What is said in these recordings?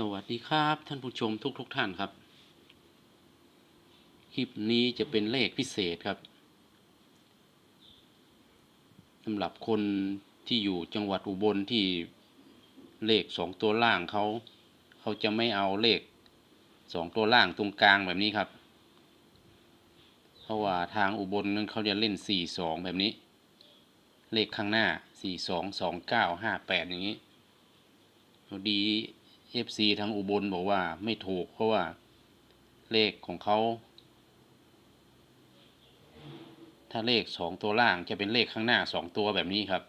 สวัสดีครับท่านผู้ชมทุกๆทท่านครับ คลิปนี้จะเป็นเลขพิเศษครับสำหรับคนที่อยู่จังหวัดอุบลที่เลขสองตัวล่างเขา เขาจะไม่เอาเลขสองตัวล่างตรงกลางแบบนี้ครับ เพราะว่าทางอุบลนั้นเขาจะเล่นสี่สองแบบนี้ เลขข้างหน้าสี่สองสองเก้าห้าแปดอย่างนี้พอดี เอฟซีทางอุบลบอกว่าไม่ถูกเพราะว่าเลขของเขา ถ้าเลขสองตัวล่างจะเป็นเลขข้างหน้าสองตัวแบบนี้ครับ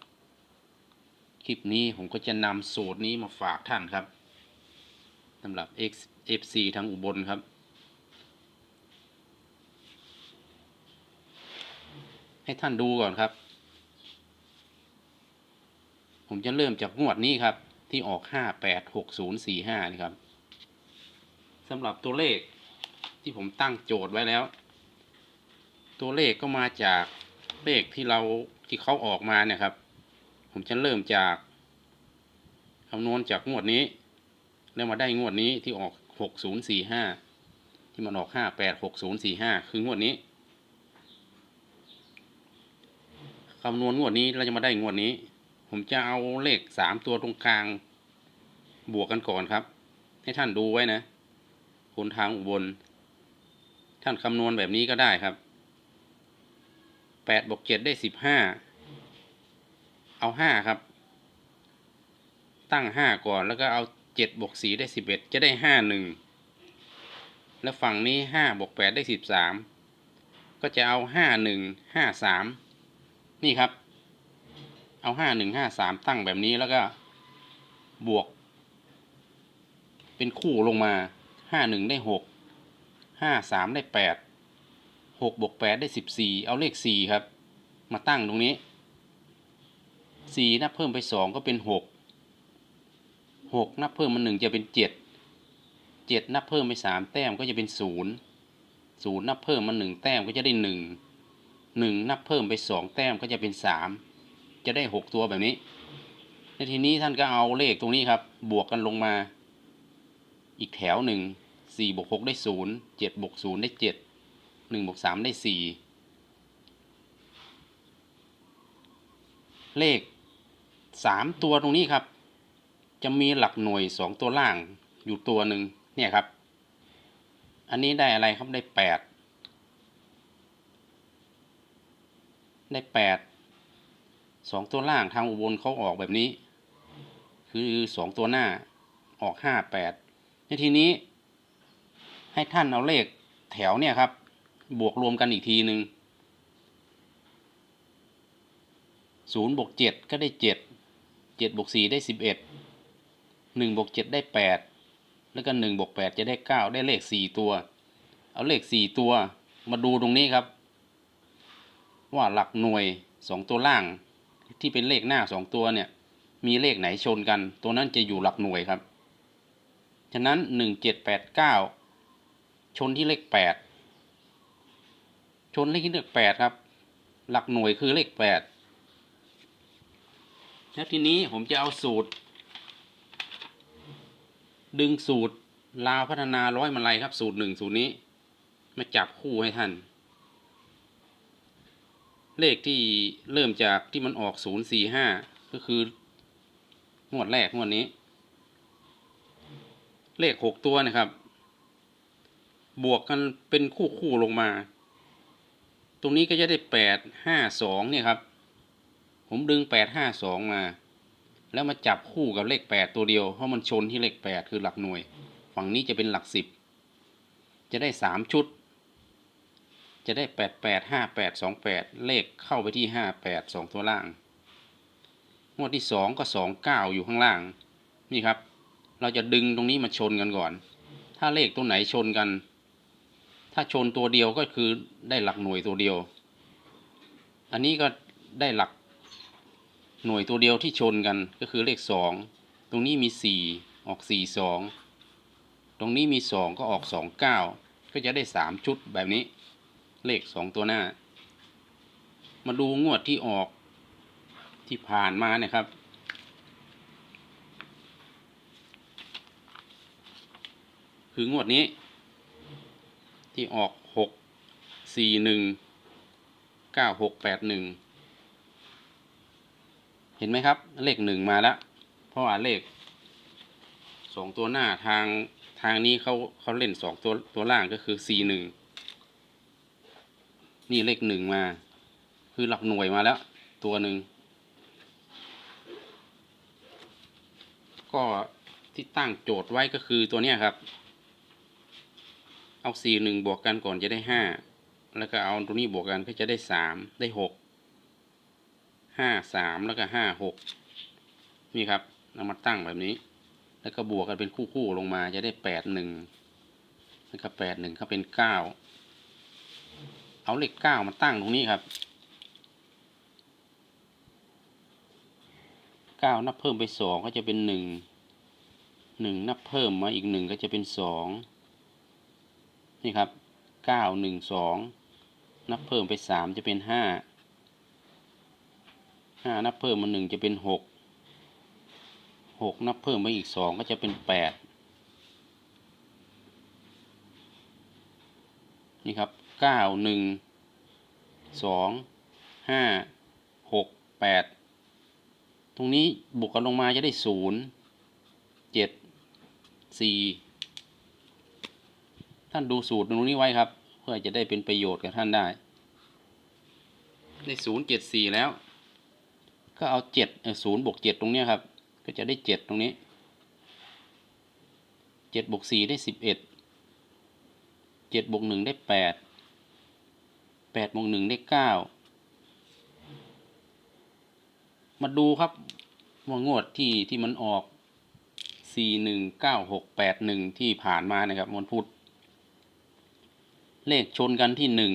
คลิปนี้ผมก็จะนำสูตรนี้มาฝากท่านครับสำหรับ X FC ทางอุบลครับ ให้ท่านดูก่อนครับ ผมจะเริ่มจากงวดนี้ครับ ที่ออกห้าแปดหกศูนย์สี่ห้านี่ครับสำหรับตัวเลขที่ผมตั้งโจทย์ไว้แล้ว ตัวเลขก็มาจากเลขที่เราที่เขาออกมาเนี่ยครับ ผมจะเริ่มจากคำนวณจากงวดนี้ แล้วมาได้งวดนี้ที่ออกหกศูนย์สี่ห้าที่มันออกห้าแปดหกศูนย์สี่ห้าคืองวดนี้คำนวณงวดนี้เราจะมาได้งวดนี้ ผมจะเอาเลขสามตัวตรงกลาง บวกกันก่อนครับ ให้ท่านดูไว้นะคนทางอุบล ท่านคำนวณแบบนี้ก็ได้ครับแปดบวกเจ็ดได้สิบห้าเอาห้าครับ ตั้งห้าก่อนแล้วก็เอาเจ็ดบวกสี่ได้สิบเอ็ดจะได้ห้าหนึ่งแล้วฝั่งนี้ห้าบวกแปดได้สิบสามก็จะเอาห้าหนึ่งห้าสามนี่ครับ เอาห้าหนึ่งห้าสามตั้งแบบนี้แล้วก็บวก เป็นคู่ลงมาห้าหนึ่งได้หกห้าสามได้แปดหกบวกแปดได้สิบสี่เอาเลขสี่ครับ มาตั้งตรงนี้สี่นับเพิ่มไปสองก็เป็นหกหกนับเพิ่มมาหนึ่งจะเป็นเจ็ดเจ็ดนับเพิ่มไปสามแต้มก็จะเป็นศูนย์ศูนย์นับเพิ่มมาหนึ่งแต้มก็จะได้หนึ่งหนึ่งนับเพิ่มไปสองแต้มก็จะเป็นสาม จะได้หกตัวแบบนี้ในทีนี้ท่านก็เอาเลขตรงนี้ครับ บวกกันลงมา อีกแถวหนึ่งสี่บวกหกได้ศูนย์เจ็ดบวกศูนย์ได้เจ็ดหนึ่งบวกสามได้สี่เลขสามตัวตรงนี้ครับ จะมีหลักหน่วยสองตัวล่างอยู่ตัวหนึ่งเนี่ยครับ อันนี้ได้อะไรครับได้แปดได้แปด สองตัวล่างทางอุบลเขาออกแบบนี้ คือสองตัวหน้าออกห้าแปดในทีนี้ ให้ท่านเอาเลขแถวเนี่ยครับ บวกรวมกันอีกทีหนึ่งศูนย์บวกเจ็ดก็ได้เจ็ดเจ็ดบวกสี่ได้สิบเอ็ดหนึ่งบวกเจ็ดได้แปดแล้วก็หนึ่งบวกแปดจะได้เก้าได้เลขสี่ตัว เอาเลขสี่ตัวมาดูตรงนี้ครับ ว่าหลักหน่วยสองตัวล่าง ที่เป็นเลขหน้าสองตัวเนี่ย มีเลขไหนชนกัน ตัวนั้นจะอยู่หลักหน่วยครับ ฉะนั้นหนึ่งเจ็ดแปดเก้าชนที่เลขแปดชนเลขที่เลขแปดครับ หลักหน่วยคือเลขแปดแล้วทีนี้ผมจะเอาสูตร ดึงสูตรลาวพัฒนาร้อยมาลัยครับ สูตรหนึ่งสูตรนี้ มาจับคู่ให้ท่าน เลขที่เริ่มจากที่มันออกศูนย์สี่ห้าก็คืองวดแรกงวดนี้ เลขหกตัวนะครับ บวกกันเป็นคู่คู่ลงมา ตรงนี้ก็จะได้แปดห้าสองเนี่ยครับ ผมดึงแปดห้าสองมา แล้วมาจับคู่กับเลขแปดตัวเดียว เพราะมันชนที่เลขแปดคือหลักหน่วย ฝั่งนี้จะเป็นหลักสิบจะได้สามชุด จะได้แปดแปดห้าแปดสองแปดเลขเข้าไปที่ห้าแปดสองตัวล่าง งวดที่สองก็สองเก้าอยู่ข้างล่าง นี่ครับ เราจะดึงตรงนี้มาชนกันก่อน ถ้าเลขตัวไหนชนกัน ถ้าชนตัวเดียวก็คือได้หลักหน่วยตัวเดียว อันนี้ก็ได้หลักหน่วยตัวเดียวที่ชนกันก็คือเลขสองตรงนี้มีสี่ออกสี่สองตรงนี้มีสองก็ออกสองเก้าก็จะได้สามชุดแบบนี้ เลขสองตัวหน้า มาดูงวดที่ออกที่ผ่านมาเนี่ยครับ คืองวดนี้ ที่ออกหกสี่หนึ่งเก้าหกแปดหนึ่งเห็นไหมครับ เลขหนึ่งมาแล้ว เพราะว่าเลขสองตัวหน้าทางทางนี้เขาเขาเล่นสองตัวตัวล่างก็คือสี่ห นี่เลขหนึ่งมา คือหลักหน่วยมาแล้ว ตัวหนึ่ง ก็ที่ตั้งโจทย์ไว้ก็คือตัวเนี้ยครับ เอาสี่หนึ่งบวกกันก่อนจะได้ห้า แล้วก็เอาตัวนี้บวกกันก็จะได้สาม ได้หก ห้าสามแล้วก็ห้าหก นี่ครับเอามาตั้งแบบนี้ แล้วก็บวกกันเป็นคู่คู่ๆลงมาจะได้แปดหนึ่งแล้วก็แปดหนึ่งก็เป็นเก้า เอาเลขเก้ามาตั้งตรงนี้ครับเก้านับเพิ่มไปสองก็จะเป็นหนึ่งหนึ่งนับเพิ่มมาอีกหนึ่งก็จะเป็นสองนี่ครับเก้าหนึ่งสองนับเพิ่มไปสามจะเป็นห้าห้านับเพิ่มมาหนึ่งจะเป็นหกหกนับเพิ่มมาอีกสองก็จะเป็นแปดนี่ครับ เก้าหนึ่งสองห้าหกแปดตรงนี้บวกกันลงมาจะได้ศูนย์เจ็ดสี่ท่านดูสูตรตรงนี้ไว้ครับ เพื่อจะได้เป็นประโยชน์กับท่านได้ ได้ศูนย์เจ็ดสี่แล้ว ก็เอาเจ็ดศูนย์บวกเจ็ดตรงนี้ครับ ก็จะได้เจ็ดตรงนี้เจ็ดบวกสี่ได้สิบเอ็ดเจ็ดบวกหนึ่งได้แปด แปดบวกหนึ่งได้เก้ามาดูครับว่างวดที่ที่มันออกสี่หนึ่งเก้าหกแปดหนึ่งที่ผ่านมานะครับวันพุธเลขชนกันที่หนึ่ง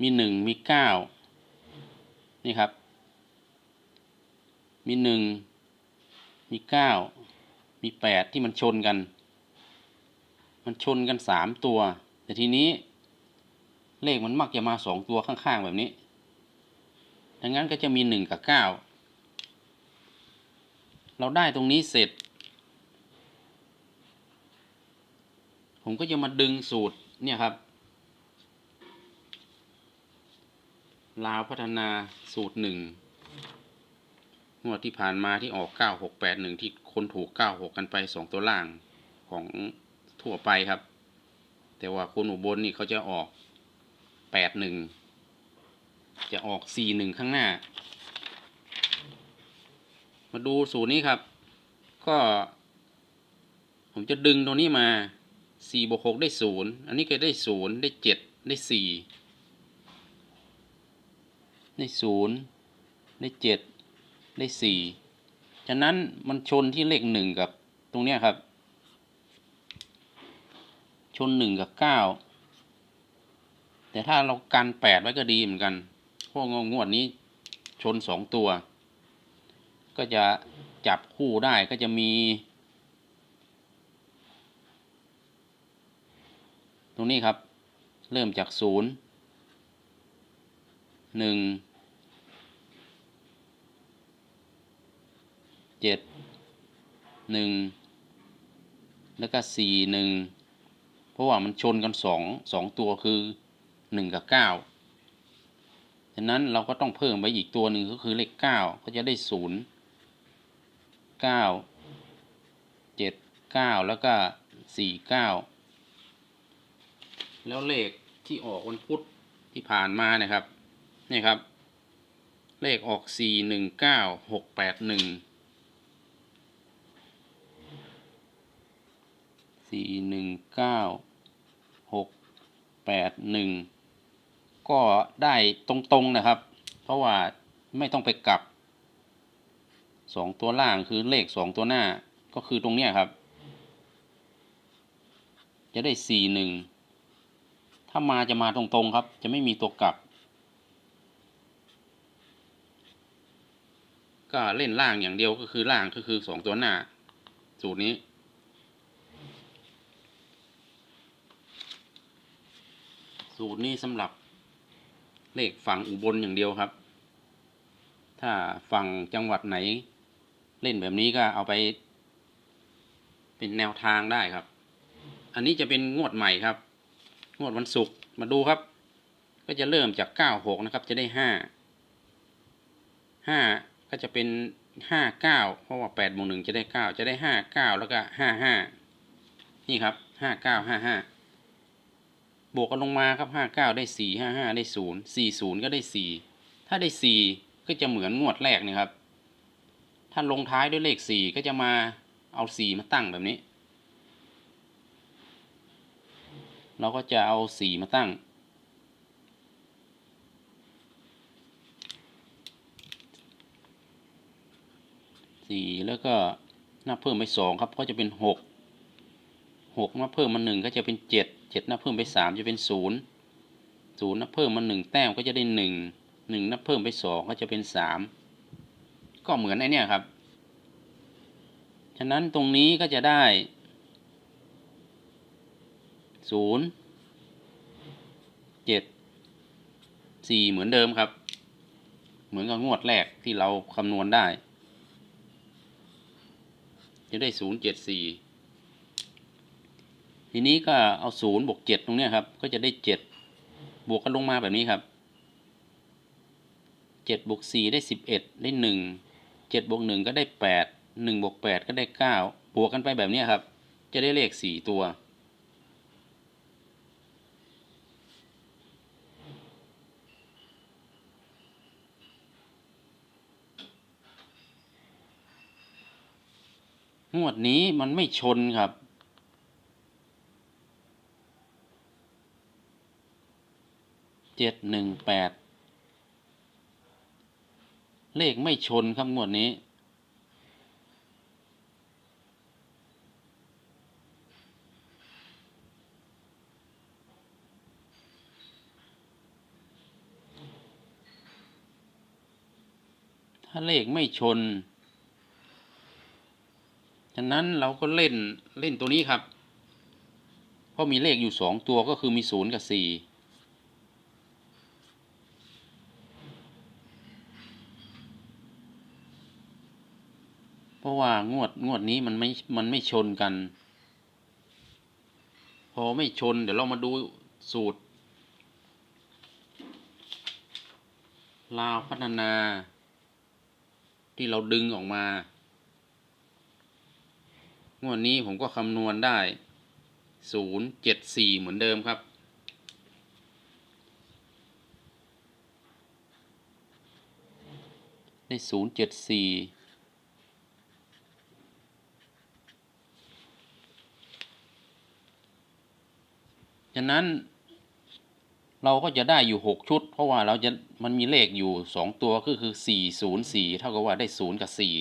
มีหนึ่งมีเก้านี่ครับ มีหนึ่งมีเก้ามีแปดที่มันชนกัน มันชนกันสามตัว แต่ทีนี้ เลขมันมักจะมาสองตัวข้างๆแบบนี้ดังนั้นก็จะมีหนึ่งกับเก้าเราได้ตรงนี้เสร็จ ผมก็จะมาดึงสูตรเนี่ยครับ ลาวพัฒนาสูตรหนึ่งงวดที่ผ่านมาที่ออกเก้าหกแปดหนึ่งที่คนถูกเก้าหกกันไปสองตัวล่างของทั่วไปครับ แต่ว่าคนอุบลนี่เขาจะออก แปดหนึ่งจะออกสี่หนึ่งข้างหน้า มาดูสูตรนี้ครับ ก็ ผมจะดึงตรงนี้มาสี่บวกหกได้ศูนย์อันนี้ก็ได้ศูนย์ได้เจ็ดได้สี่ได้ศูนย์ได้เจ็ดได้สี่ฉะนั้นมันชนที่เลขหนึ่งกับตรงเนี้ยครับ ชนหนึ่งกับเก้า แต่ถ้าเรากันแปดไว้ก็ดีเหมือนกันพราะงวดนี้ชนสองตัว ก็จะจับคู่ได้ก็จะมี ตรงนี้ครับ เริ่มจากศูนย์หนึ่งเจ็ดหนึ่งแล้วก็สี่หนึ่งเพราะว่ามันชนกันสองสองตัวคือ หนึ่งกับเก้าฉะนั้นเราก็ต้องเพิ่มไปอีกตัวหนึ่งก็คือเลขเก้าก็จะได้ศูนย์เก้าเจ็ดเก้าแล้วก็สี่เก้าแล้วเลขที่ออกวันพุธที่ผ่านมานะครับนี่ครับ เลขออกสี่หนึ่งเก้าหกแปดหนึ่งสี่หนึ่งเก้าหกแปดหนึ่ง ก็ได้ตรงๆนะครับ เพราะว่าไม่ต้องไปกลับสองตัวล่างคือเลขสองตัวหน้าก็คือตรงเนี้ยครับ จะได้สี่หนึ่งถ้ามาจะมาตรงๆครับ จะไม่มีตัวกลับ ก็เล่นล่างอย่างเดียวก็คือล่างก็คือสองตัวหน้า สูตรนี้สูตรนี้สำหรับ เลขฝั่งอุบลอย่างเดียวครับ ถ้าฝั่งจังหวัดไหน เล่นแบบนี้ก็เอาไป เป็นแนวทางได้ครับ อันนี้จะเป็นงวดใหม่ครับ งวดวันศุกร์มาดูครับ ก็จะเริ่มจากเก้าหกนะครับ จะได้ห้าห้าก็จะเป็นห้าเก้าเพราะว่าแปดบวกหนึ่งจะได้เก้าจะได้ห้าเก้าแล้วก็ห้าห้านี่ครับห้าเก้าห้าห้า บวกกันลงมาครับห้าเก้าได้สี่ห้าห้าได้ศูนย์สี่ศูนย์ก็ได้สี่ถ้าได้สี่ก็จะเหมือนงวดแรกนี่ครับ ถ้าลงท้ายด้วยเลขสี่ก็จะมาเอาสี่มาตั้งแบบนี้ เราก็จะเอาสี่มาตั้งสี่แล้วก็นับเพิ่มไปสองครับก็จะเป็นหกหกนับเพิ่มมาหนึ่งก็จะเป็นเจ็ด เจ็ดนับเพิ่มไปสามจะเป็นศูนย์ศูนย์นับเพิ่มมาหนึ่งแต้มก็จะได้หนึ่งหนึ่งนับเพิ่มไปสองก็จะเป็นสามก็เหมือนไอเนี่ยครับ ฉะนั้นตรงนี้ก็จะได้ศูนย์เจ็ดสี่เหมือนเดิมครับ เหมือนกับงวดแรกที่เราคำนวณได้ จะได้ศูนย์เจ็ดสี่ ทีนี้ก็เอาศูนย์บวกเจ็ดตรงเนี้ยครับ ก็จะได้เจ็ดบวกกันลงมาแบบนี้ครับเจ็ดบวกสี่ได้สิบเอ็ดได้หนึ่งเจ็ดบวกหนึ่งก็ได้แปดหนึ่งบวกแปดก็ได้เก้าบวกกันไปแบบนี้ครับ จะได้เลขสี่ตัว งวดนี้มันไม่ชนครับ เจ็ดหนึ่งแปดเลขไม่ชนครับงวดนี้ถ้าเลขไม่ชน ฉะนั้นเราก็เล่นเล่นตัวนี้ครับ เพราะมีเลขอยู่สองตัวก็คือมีศูนย์กับสี่ เพราะว่างวดงวดนี้มันไม่มันไม่ชนกัน พอไม่ชน เดี๋ยวเรามาดูสูตร ลาวพัฒนา ที่เราดึงออกมางวดนี้ผมก็คำนวณได้ศูนย์เจ็ดสี่เหมือนเดิมครับ ได้ศูนย์เจ็ดสี่ ฉะนั้น เราก็จะได้อยู่หกชุด เพราะว่าเราจะมันมีเลขอยู่สองตัวก็คือสี่ศูนย์สี่เท่ากับว่าได้ศูนย์กับสี่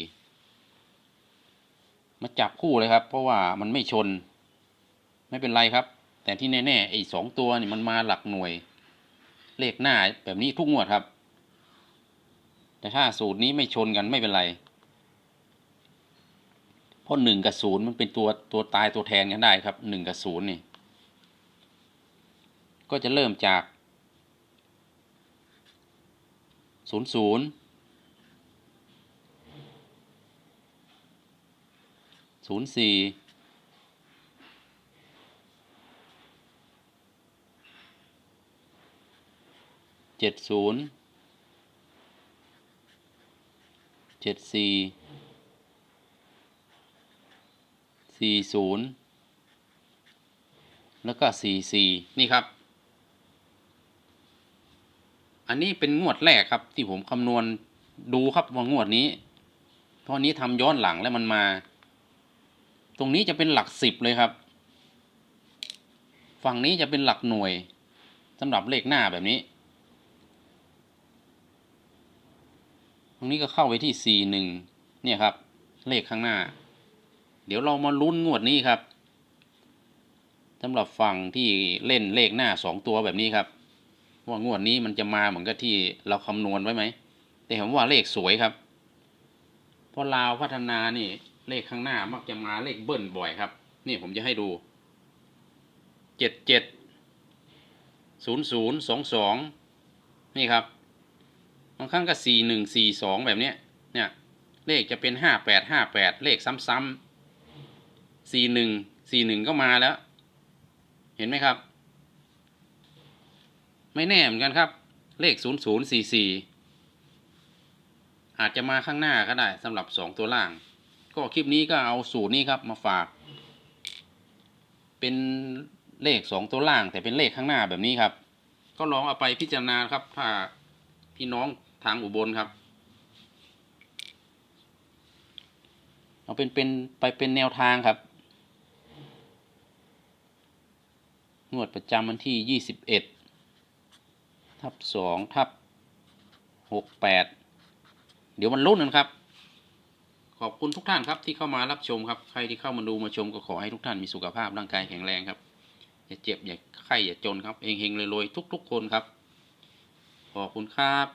มาจับคู่เลยครับ เพราะว่ามันไม่ชน ไม่เป็นไรครับ แต่ที่แน่ๆไอ้สองตัวนี่มันมาหลักหน่วย เลขหน้าแบบนี้ทุกงวดครับ แต่ถ้าสูตรนี้ไม่ชนกันไม่เป็นไรเพราะหนึ่งกับศูนย์มันเป็นตัวตัวตายตัวแทนกันได้ครับหนึ่งกับศูนย์นี่ ก็จะเริ่มจากศูนย์ศูนย์ศูนย์สี่เจ็ดศูนย์เจ็ดสี่สี่ศูนย์แล้วก็สี่สี่นี่ครับ อันนี้เป็นงวดแรกครับ ที่ผมคำนวณดูครับว่างวดนี้ เพราะนนี้ทำย้อนหลังแล้วมันมา ตรงนี้จะเป็นหลักสิบเลยครับ ฝั่งนี้จะเป็นหลักหน่วยสำหรับเลขหน้าแบบนี้ ตรงนี้ก็เข้าไปที่สี่หนึ่งเนี่ยครับ เลขข้างหน้า เดี๋ยวเรามาลุ้นงวดนี้ครับสำหรับฝั่งที่เล่นเลขหน้าสองตัวแบบนี้ครับ ว่างวดนี้มันจะมาเหมือนกับที่เราคำนวณไว้ไหม แต่ผมว่าเลขสวยครับ เพราะลาวพัฒนานี่เลขข้างหน้ามักจะมาเลขเบิ้ลบ่อยครับ นี่ผมจะให้ดู เจ็ดเจ็ดศูนย์ศูนย์สองสองนี่ครับ บางครั้งก็สี่หนึ่งสี่สองแบบเนี้ย เนี่ย เลขจะเป็นห้าแปดห้าแปดเลขซ้ำๆสี่หนึ่งสี่หนึ่งก็มาแล้ว เห็นไหมครับ ไม่แน่เหมือนกันครับ เลขศูนย์ศูนย์สี่สี่อาจจะมาข้างหน้าก็ได้สำหรับสองตัวล่าง ก็คลิปนี้ก็เอาสูตรนี้ครับมาฝาก เป็นเลขสองตัวล่าง แต่เป็นเลขข้างหน้าแบบนี้ครับ ก็ลองเอาไปพิจารณาครับ ถ้าพี่น้องทางอุบลครับเอาเป็นเป็นไปเป็นแนวทางครับงวดประจำวันที่ยี่สิบเอ็ด ทับสองทับหกแปดเดี๋ยวมันลุ้นกันครับ ขอบคุณทุกท่านครับที่เข้ามารับชมครับ ใครที่เข้ามาดูมาชมก็ขอให้ทุกท่านมีสุขภาพร่างกายแข็งแรงครับ อย่าเจ็บอย่าไข้อย่าจนครับเฮงๆเลยๆทุก ๆ คนครับ ขอบคุณครับ